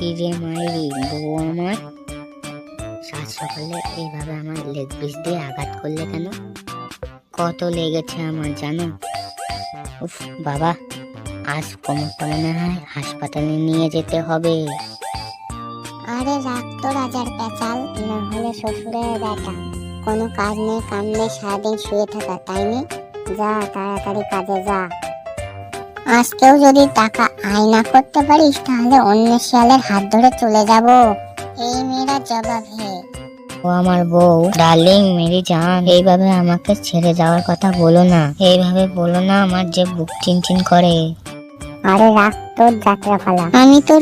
হিরে মাইরি বউ আমার। সাত সকালে এইভাবে আমার লেগ পিস দিয়ে আঘাত করলে কেন? কত লেগেছে আমার, জানো? উফ, বাবা, আজ কোমরটা মনে হয় হাসপাতালে নিয়ে যেতে হবে। আরে রাখ তো রাজার পেঁচাল, না হলে শ্বশুরের বেটা কোনো কাজ নেই কাম নেই সারাদিন শুয়ে থাকা, তাই নি? যা, তাড়াতাড়ি কাজে যা। আজকেও যদি টাকা আয় না করতে পারিস তাহলে অন্য শিয়ালের হাত ধরে চলে যাব। এই মেয়েরা জবাব। হে ও আমার বউ ডার্লিং মেরি জান এইভাবে আমাকে ছেড়ে যাওয়ার কথা বলো না। এইভাবে বলো না আমার যে বুক চিনচিন করে। আরে রাখ তোর যাত্রা ফালা আমি তোর